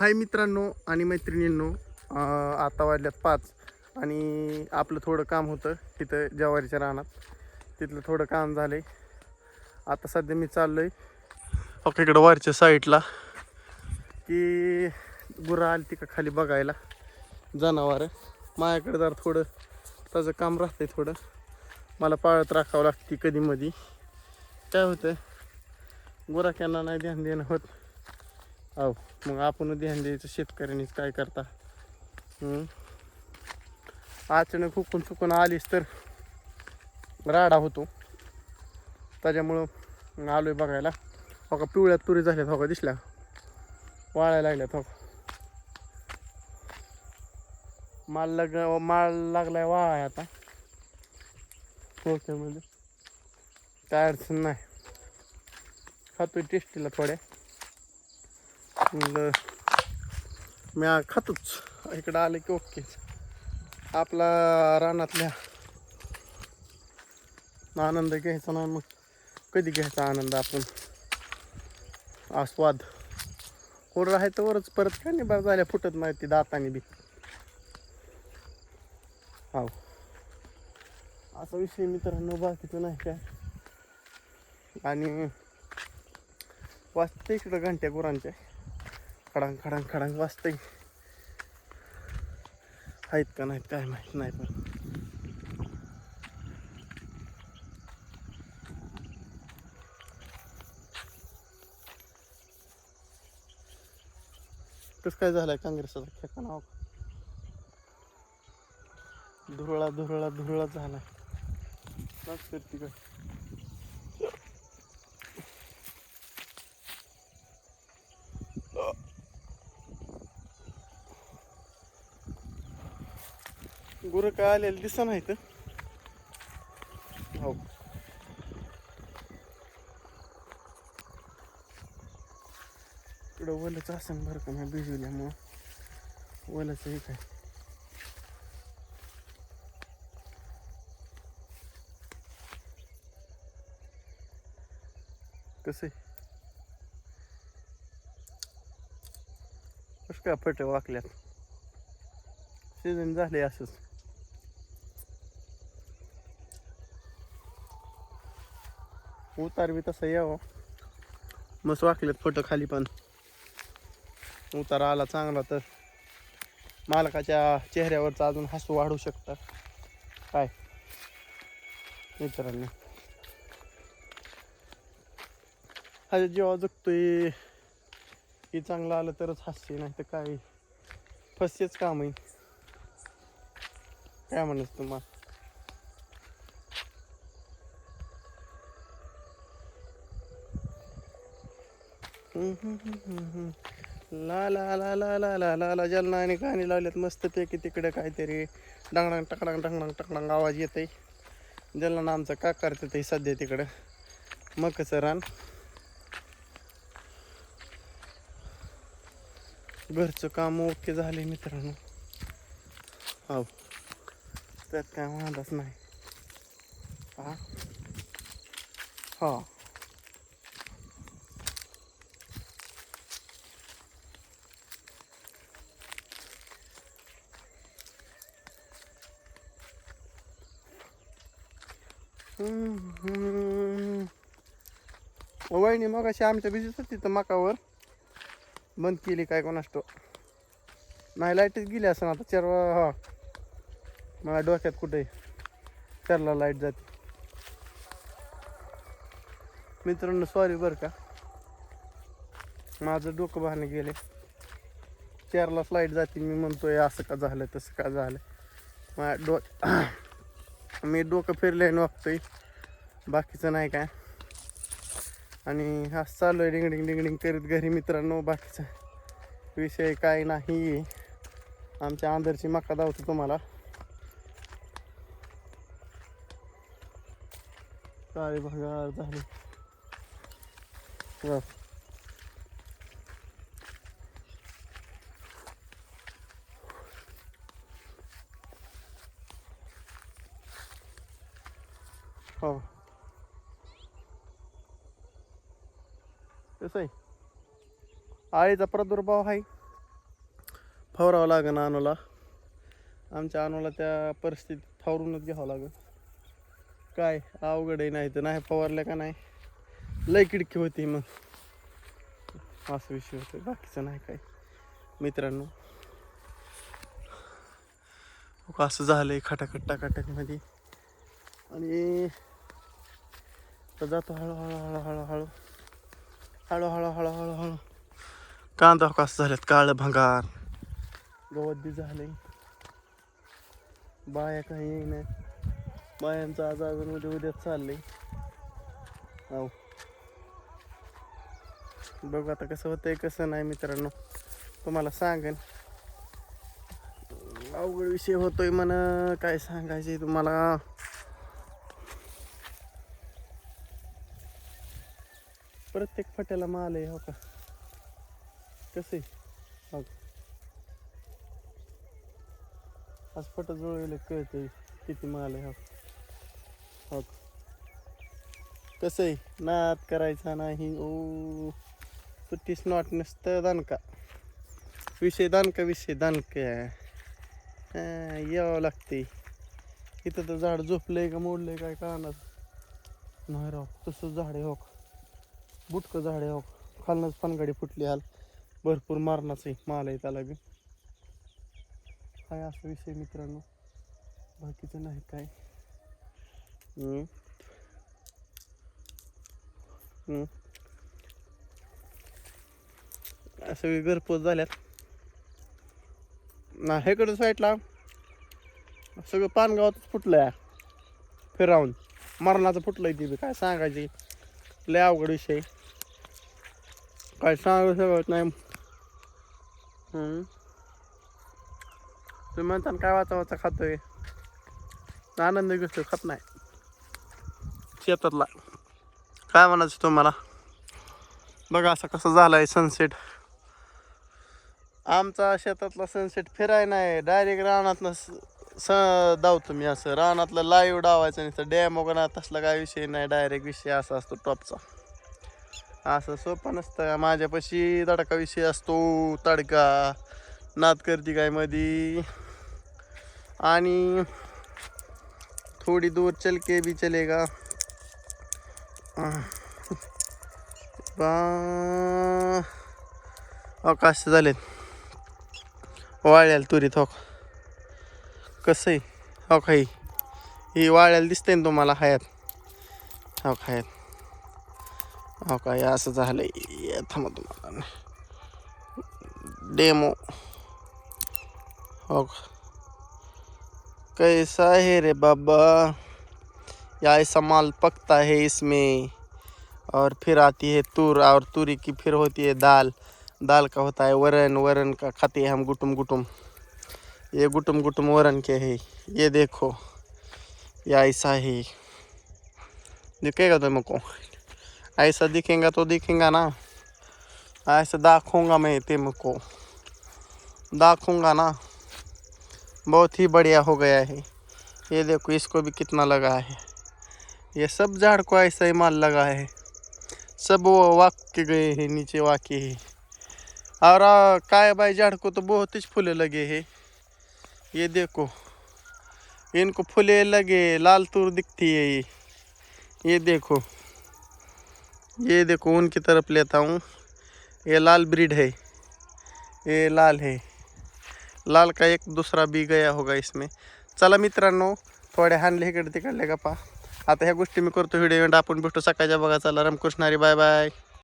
हाय मित्रांनो आणि मैत्रिणींनो आता वाजल्यात पाच आणि आपलं थोडं काम होतं तिथं जवारीच्या रानात. तिथलं थोडं काम झालंय. आता सध्या मी चाललोय ओके इकडं वरच्या साईडला. की गुरं आली ती का खाली बघायला. जनावरं. माझ्याकडे जरा थोडं त्याचं काम राहतंय थोडं. मला पाळत राखावं लागते कधीमधी काय होतं गुराख्यांना नाही ध्यान देणं होत. हो मग आपण ध्यान द्यायचं शेतकऱ्यांनीच काय करता. अचानक हुकून चुकून आलीस तर राडा होतो. त्याच्यामुळं आलोय बघायला. हो बघा पिवळ्या तुरी झाल्यात हो का दिसल्या. वाळायला लागल्यात हो माल लाग माल लागलाय वाळाय आता. ओके म्हणजे काय अडचण नाही. खातोय टेस्टीला थोड्या. म्हणलं मी खातोच. इकडं आलं की ओके. आपला रानातल्या आनंद घ्यायचा ना मग. कधी घ्यायचा आनंद आपण? आस्वाद कोरडं आहे तर वरच परत काय नाही बरं झाल्या फुटत नाही ती दाताने बी. हो असा विषय मित्रांनो बाकीचं नाही काय. आणि वाचते इकडं घंट्या गुरांच्या. खडांग खडांग खडांग वाजते आहेत का नाहीत काय माहीत नाही पण. कसं काय झालंय काँग्रेसचा? खेका हो नाव धुरळा धुरळा धुरळा झालाय. काच करते गुरं काय आलेलं दिसा नाही तर हो. इकडं वलच असेल बरं का मी भिजवल्यामुळं वलच एक काय? कसं आहे? काय फट वाकल्यात? सीझन झाले असंच. उतार बी तसं यावं. मस्त वाकलेत फोटो खाली पण. उतार आला चांगला तर. मालकाच्या चेहऱ्यावरचा अजून हसू वाढू शकतं. काय? मित्रांनो. हा जेव्हा जगतोय की चांगलं आलं तरच हास्य नाही तर काय? फसेच काम. आहे काय म्हणायचं तुम्हाला? ला ला ला ला ला ला ला ला ज्यांना आणि गाणी लावल्यात मस्तपैकी तिकडे काहीतरी डांगडांग टकडांग टकडांग टकडांग आवाज येत आहे ज्यांना आमचा आमचं का करते ते सध्या तिकडं. मग कसं रान? घरचं काम ओके झाले मित्रांनो. हो त्यात काय वांधाच नाही. हा. वहिनी मग अशी आमच्या बिजीच होती तर मकावर. बंद केली काय कोणाष्ट नाही लाईटच गेली असं आता. चार हा. मला डोक्यात कुठे? चारला लाइट जाते. मित्रांनो सॉरी बरं का. माझं डोकं बहाने गेले. चारलाच लाइट जाते मी म्हणतोय असं का झालं तसं का झालं. माझ्या डो मी डोकं फिरले वागतोय. बाकीचं नाही काय. आणि असं चालू आहे डिंगडिंग डिंगडिंग करीत घरी मित्रांनो. बाकीचा विषय काय नाही. आमच्या आंधरची मका दावतो तुम्हाला. काळी भगार झाली. कसं आहे आळीचा प्रादुर्भाव आहे. फवरावं लागेल अनुला. आमच्या अनुला त्या परिस्थितीत फावरूनच घ्यावं लागेल. काय अवघड आहे नाही तर नाही फवारलं का नाही? लय किडकी होती मग. असं विषय होतो बाकीचं नाही काय. मित्रांनो. हो, असं झालंय खटाखट टाकाटकमध्ये आणि तर जातो हळूहळू हळूहळू हळू हळूहळू हळूहळू हळू कांदा कसं झाल्यात काळं भंगार गवत बी झाले बाया काही येईना बायांचं आज अजून उद्या उद्याच चाललंय हो बघू आता कसं होतंय कसं नाही मित्रांनो तुम्हाला सांगेन अवघड विषय होतोय म्हण काय सांगायचे तुम्हाला प्रत्येक फट्याला माल आहे हो का? कसं आहे? हो आज फट जुळवले कळते किती माल आहे हो. हो का? कसं आहे? नाद करायचा नाही ओ. सुट्टीच नॉट नसतं दणका विषय दणका विषय दानका. यावं लागते. इथं तर झाड झोपलंय का मोडलंय काय कळणार नाही राव तसं झाड आहे हो का. बुटकं झाड आहे हो खालनच पानगाडी फुटली हाल. भरपूर मारणाच आहे माल आहे त्याला बी. काय असा विषय मित्रांनो. बाकीचं नाही काय. सगळी घरपोच झाल्यात. ना हेकडं साईडला सगळं पानगावातच फुटलंय. फिरावून. मरणाचं फुटलंय ते बी काय सांगायचे? लय अवघड विषय काय सांगू शकत नाही. तुम्ही म्हणता काय वाचा वाचा खातोय. आनंद गोष्ट खात नाही. शेतातला. काय म्हणायचं तुम्हाला? बघा असं कसं झालाय सनसेट आमचा शेतातला सनसेट फिराय नाही. डायरेक्ट रानातनं स धावतो मी असं. रानातलं लाईव्ह डावायचं नाही तर डॅम वगैरे तसला काय विषय नाही डायरेक्ट विषय असा असतो टॉपचा असं सोपं नसतं. माझ्यापाशी तडका विषय असतो तडका. नाद करती काय मधी. आणि थोडी दूर चल के भी चलेगा. बा. अवकाश झालेत. वाळ्याल तुरी थोक हो. कसं आहे हो काही ही? वाळ्याला दिसते ना तुम्हाला हयात? हो खायत हो काय असं झालंय. थांबा तुम्हाला. डेमो. हो कैसा है रे बाबा? या ऐसा माल पकता है इसमें. और फिर आती है तूर और तूरी की फिर होती है दाल. दाल का होता है वरन वरन का खाते हैं हम गुटुम गुटुम. ये गुटुम गुटुम वरन के है। ये देखो, ये ऐसा है। दिखेगा तुमको? ऐसा दिखेगा तो दिखेगा ना। ऐसा दाखूँगा मैं तुमको। दाखूँगा ना। बहुत ही बढ़िया हो गया है। ये देखो, इसको भी कितना लगा है। ये सब झाड़ को ऐसा ही माल लगा है। सब वो वाक के गए हैं, नीचे वाके हैं। और काय भाई, झाड़ को तो बहुत ही फूले लगे हैं। ये देखो, इनको फूले लगे, लाल तूर दिखती है ये। ये देखो ये देखो, उनकी तरफ़ लेता हूँ। ये लाल ब्रीड है, ये लाल है। लाल का एक दुसरा बी गया होगा इसमें। चला मित्रांनो थोड्या हानले इकडे तिकडले गप्पा आता ह्या गोष्टी मी करतो व्हिडिओ आपण भेटू सकाळच्या बघा, चला रामकृष्णारी बाय बाय।